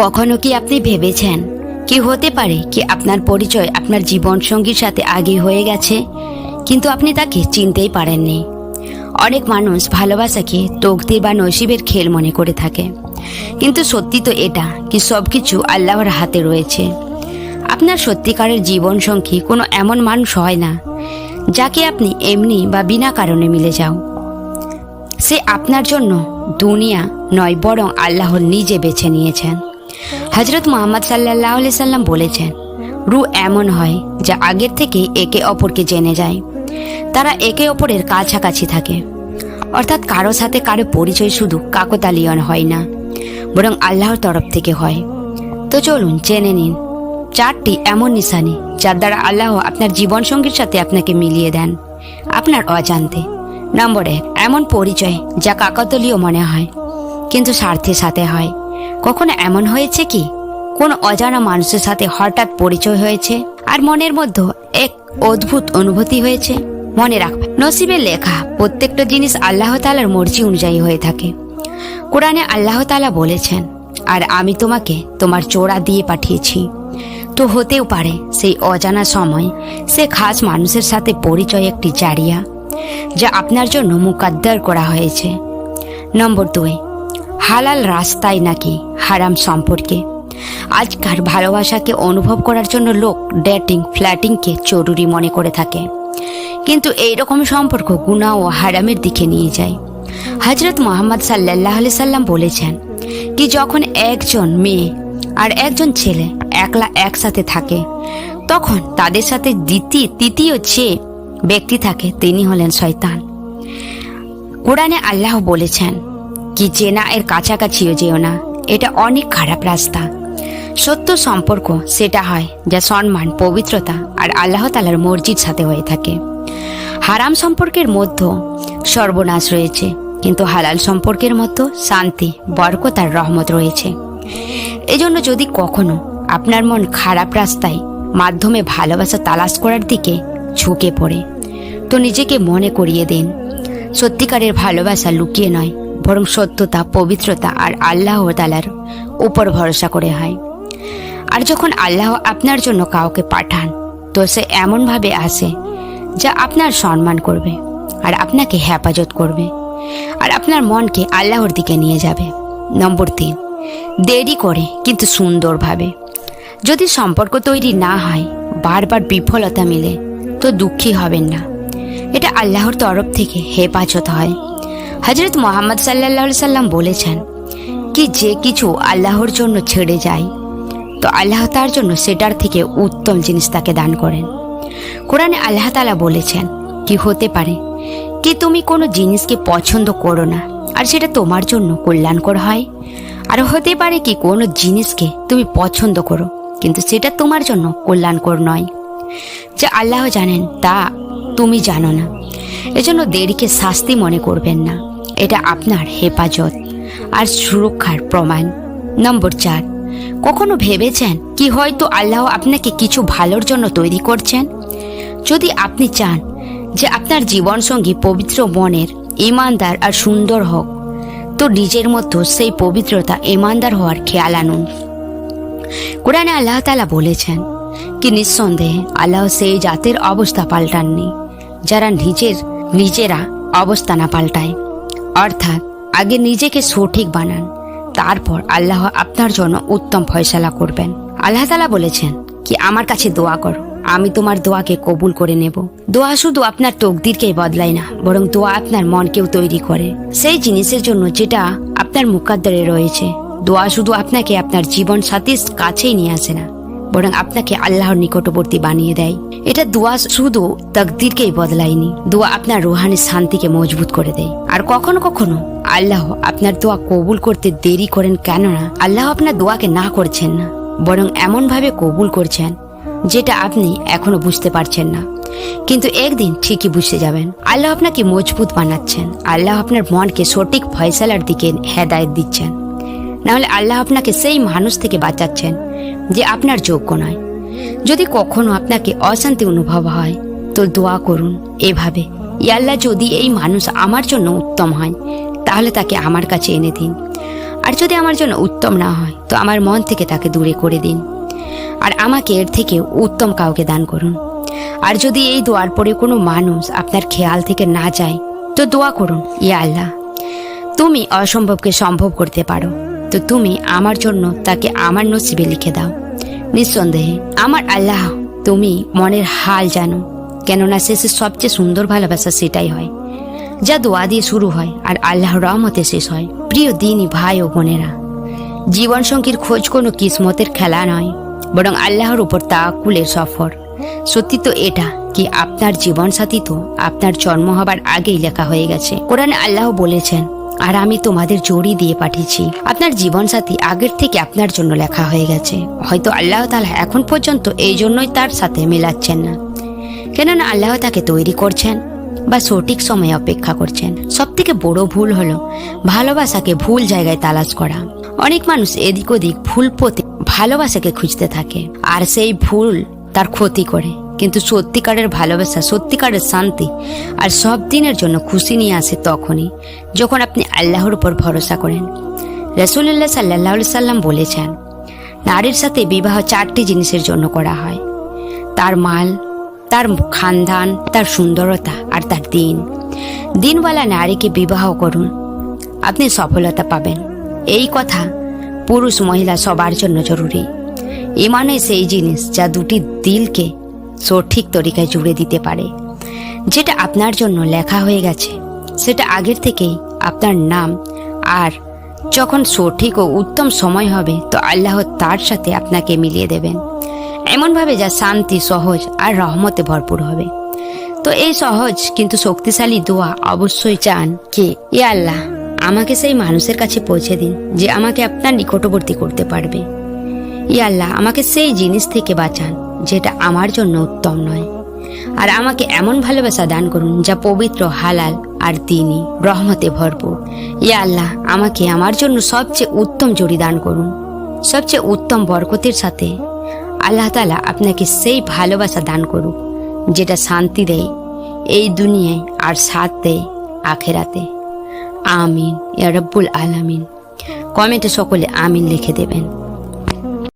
কখনো কি আপনি ভেবেছেন কি হতে পারে কি আপনার পরিচয়, আপনার জীবন সঙ্গীর সাথে আগে হয়ে গেছে? কিন্তু আপনি তাকে চিনতেই পারেননি। অনেক মানুষ ভালোবাসাকে তকদির বা নসিবের খেল মনে করে থাকে। কিন্তু সত্যি তো এটা কি সব কিছু আল্লাহর হাতে রয়েছে। আপনার সত্যিকারের জীবন সঙ্গী কোনো এমন মানুষ হয় না, যাকে আপনি এমনি বা বিনা কারণে মিলে যাও। সে আপনার জন্য দুনিয়া নয়, বরং আল্লাহর নিজে বেছে নিয়েছেন। হজরত মোহাম্মদ সাল্লাহ সাল্লাম বলেছেন রু এমন হয় যা আগের থেকে একে অপরকে জেনে যায়। তারা একে অপরের কাছাকাছি থাকে। অর্থাৎ কারও সাথে কারও পরিচয় শুধু কাকতালিয়ন হয় না, বরং আল্লাহর তরফ থেকে হয়। তো চলুন জেনে নিন, চারটি এমন নিশানি যার দ্বারা আল্লাহ আপনার জীবন সঙ্গীর সাথে আপনাকে মিলিয়ে দেন। আপনার অজান্তে। নম্বর এক, এমন পরিচয় যা কাকতলীয় মনে হয়, কিন্তু স্বার্থের সাথে হয়। কখনো এমন হয়েছে কি? কোন অজানা মানুষের সাথে হঠাৎ পরিচয় হয়েছে? আর মনের মধ্যে এক অদ্ভুত অনুভূতি হয়েছে। মনে রাখবেন নসিবের লেখা প্রত্যেকটা জিনিস আল্লাহ তালার মর্জি অনুযায়ী হয়ে থাকে। কোরআনে আল্লাহ তালা বলেছেন, আর আমি তোমাকে তোমার চোরা দিয়ে পাঠিয়েছি। তো হতেও পারে সেই অজানা সময় সে খাস মানুষের সাথে পরিচয় একটি জারিয়া, যা আপনার জন্য মুকাদ্দার করা হয়েছে। নম্বর দুই হালাল রাস্তায় নাকি হারাম সম্পর্কে? আজকার ভালোবাসাকে অনুভব করার জন্য লোক ডেটিং ফ্ল্যাটিংকে জরুরি মনে করে থাকে। কিন্তু এই রকম সম্পর্ক গুণা ও হারামের দিকে নিয়ে যায়। হজরত মোহাম্মদ সাল্লাহ আলি সাল্লাম বলেছেন কি যখন একজন মেয়ে আর একজন ছেলে একলা একসাথে থাকে, তখন তাদের সাথে দ্বিতীয়, তৃতীয় যে ব্যক্তি থাকে, তিনি হলেন শয়তান। কোরআনে আল্লাহ বলেছেন কি চেনা এর কাছাকাছিও যেও না। এটা অনেক খারাপ রাস্তা। সত্য সম্পর্ক, সেটা হয় যা সম্মান, পবিত্রতা আর আল্লাহ তালার মর্জির সাথে হয়ে থাকে। হারাম সম্পর্কের মধ্যে সর্বনাশ রয়েছে, কিন্তু হালাল সম্পর্কের মধ্যে শান্তি, বরকত আর রহমত রয়েছে। এজন্য যদি কখনো আপনার মন খারাপ রাস্তায় মাধ্যমে ভালোবাসা তালাশ করার দিকে ঝুঁকে পড়ে, তো নিজেকে মনে করিয়ে দিন। সত্যিকারের ভালোবাসা লুকিয়ে নয় বরং সত্যতা, পবিত্রতা আর আল্লাহ তালার উপর ভরসা করে হয়। আর যখন আল্লাহ আপনার জন্য কাউকে পাঠান, তো সে এমনভাবে আসে যা আপনার সম্মান করবে আর আপনাকে হেফাজত করবে আর আপনার মনকে আল্লাহর দিকে নিয়ে যাবে। নম্বর তিন, দেরি করে কিন্তু সুন্দরভাবে। যদি সম্পর্ক তৈরি না হয়, বারবার বিফলতা মিলে, তো দুঃখী হবেন না। এটা আল্লাহর তরফ থেকে হেফাজত হয়। হজরত মোহাম্মদ সাল্লাহ সাল্লাম বলেছেন কি যে কিছু আল্লাহর জন্য ছেড়ে যায়, তো আল্লাহ তার জন্য সেটার থেকে উত্তম জিনিস তাকে দান করেন। কোরআনে আল্লাহ তালা বলেছেন, কি হতে পারে কি তুমি কোনো জিনিসকে পছন্দ করো না, আর সেটা তোমার জন্য কল্যাণকর হয়? আর হতে পারে কি কোনো জিনিসকে তুমি পছন্দ করো, কিন্তু সেটা তোমার জন্য কল্যাণকর নয়। যা আল্লাহ জানেন তা তুমি জানো না। এজন্য দেরিকে শাস্তি মনে করবেন না। এটা আপনার হেফাজত আর সুরক্ষার প্রমাণ। নম্বর চার, কখনো ভেবেছেন কি হয়তো আল্লাহ আপনাকে কিছু ভালোর জন্য তৈরি করছেন? যদি আপনি চান যে আপনার জীবনসঙ্গী পবিত্র মনের ইমানদার আর সুন্দর হোক, তো নিজের মতো সেই পবিত্রতা, ইমানদার হওয়ার খেয়াল আনুন। কোরআনে আল্লাহ তালা বলেছেন কি, নিঃসন্দেহে আল্লাহ সেই জাতের অবস্থা পাল্টাননি, যারা নিজের নিজেরা অবস্থা না পাল্টায়। অর্থাৎ আগে নিজেকে সঠিক বানান, তারপর আল্লাহ আপনার জন্য উত্তম ফয়সালা করবেন। আল্লাহ তালা বলেছেন কি, আমার কাছে দোয়া করো, আমি তোমার দোয়াকে কবুল করে নেব। দোয়া শুধু আপনার তকদিরকেই বদলায় না, বরং দোয়া আপনার মনকেও তৈরি করে। সেই জিনিসের জন্য যেটা আপনার মুকাদ্দারে রয়েছে, দোয়া শুধু আপনাকে আপনার জীবন সাথীর কাছেই নিয়ে আসে না বরং আপনাকে আল্লাহর নিকটবর্তী বানিয়ে দেয়। এটা দোয়া শুধু তকদিরকেই বদলায়নি, দোয়া আপনার রুহানি শান্তিকে মজবুত করে দেয়। আর কখনো কখনো আল্লাহ আপনার দোয়া কবুল করতে দেরি করেন কেননা আল্লাহ আপনার দোয়াকে না করছেন না, বরং এমনভাবে কবুল করছেন যেটা আপনি এখনও বুঝতে পারছেন না। কিন্তু একদিন ঠিকই বুঝতে যাবেন, আল্লাহ আপনাকে মজবুত বানাচ্ছেন, আল্লাহ আপনার মনকে সঠিক ফয়সালার দিকে হেদায়ত দিচ্ছেন। নাহলে আল্লাহ আপনাকে সেই মানুষ থেকে বাঁচাচ্ছেন যে আপনার যোগ্য নয়। যদি কখনো আপনাকে অশান্তি অনুভব হয়, তো দোয়া করুন এভাবে। ইয়াল্লাহ যদি এই মানুষ আমার জন্য উত্তম হয়, তাহলে তাকে আমার কাছে এনে দিন। আর যদি আমার জন্য উত্তম না হয়, তো আমার মন থেকে তাকে দূরে করে দিন। আর আমাকে এর থেকে উত্তম কাউকে দান করুন। আর যদি এই দোয়ার পরে কোনো মানুষ আপনার খেয়াল থেকে না যায়, তো দোয়া করুন ইয়া আল্লাহ। তুমি অসম্ভবকে সম্ভব করতে পারো। তো তুমি আমার জন্য তাকে আমার নসিবে লিখে দাও। নিঃসন্দেহে, আমার আল্লাহ তুমি মনের হাল জানো, কেননা শেষে সবচেয়ে সুন্দর ভালোবাসা সেটাই হয়, যা দোয়া দিয়ে শুরু হয় আর আল্লাহর রহমতে শেষ হয়। প্রিয় দিনই ভাই ও বোনেরা, জীবন সঙ্গীর খোঁজ কোনো কিসমতের খেলা নয়, বরং আল্লাহর উপর তাকুলের সফর। সত্যি তো এটা কি আপনার জীবন সাথী তো আপনার জন্ম হবার আগেই লেখা হয়ে গেছে। কোরআনে আল্লাহ বলেছেন আর আমি তোমাদের জড়ি দিয়ে পাঠিয়েছি। আপনার জীবন সাথী আগের থেকে আপনার জন্য লেখা হয়ে গেছে। হয়তো আল্লাহ তাআলা এখন পর্যন্ত এই জন্যই তার সাথে মেলাচ্ছেন না। কেননা আল্লাহ তাকে তৈরি করছেন বা সঠিক সময়ে অপেক্ষা করছেন। সব থেকে বড় ভুল হলো ভালোবাসাকে ভুল জায়গায় তালাশ করা। অনেক মানুষ এদিক ওদিক ভুল পথে ভালোবাসাকে খুঁজতে থাকে। আর সেই ভুল তার ক্ষতি করে। কিন্তু সত্যিকারের ভালোবাসা, সত্যিকারের শান্তি আর সব দিনের জন্য খুশি নিয়ে আসে তখনই যখন আপনি আল্লাহর উপর ভরসা করেন। রসুল্লাহ সাল্লাহ সাল্লাম বলেছেন, নারীর সাথে বিবাহ চারটি জিনিসের জন্য করা হয়। তার মাল, তার খানদান, তার সুন্দরতা আর তার দিন। দিনওয়ালা নারীকে বিবাহ করুন, আপনি সফলতা পাবেন। এই কথা পুরুষ মহিলা সবার জন্য জরুরি। ইমানে সেই জিনিস যা দুটি দিলকে সঠিক তরিকায় জুড়ে দিতে পারে। যেটা আপনার জন্য লেখা হয়ে গেছে, সেটা আগের থেকেই আপনার নাম আর যখন সঠিক ও উত্তম সময় হবে, তো আল্লাহ তার সাথে আপনাকে মিলিয়ে দেবেন। এমনভাবে যা শান্তি, সহজ আর রহমতে ভরপুর হবে। তো এই সহজ কিন্তু শক্তিশালী দোয়া অবশ্যই চান কে এ আল্লাহ, আমাকে সেই মানুষের কাছে পৌঁছে দিন যে আমাকে আপনার নিকটবর্তী করতে পারবে। ই আল্লাহ, আমাকে সেই জিনিস থেকে বাঁচান, যেটা আমার জন্য উত্তম নয়। আর আমাকে এমন ভালোবাসা দান করুন, যা পবিত্র, হালাল আর তিনি রহমতে ভরপুর। ইয়া আল্লাহ, আমাকে আমার জন্য সবচেয়ে উত্তম জড়ি দান করুন, সবচেয়ে উত্তম বরকতের সাথে। আল্লাহ তালা আপনাকে সেই ভালোবাসা দান করুক, যেটা শান্তি দেয়, এই দুনিয়ায় আর সাথ দেয় আখেরাতে। আমিন, ইয়া রব্বুল আলামিন। কমেন্টে সকলে আমিন লিখে দেবেন।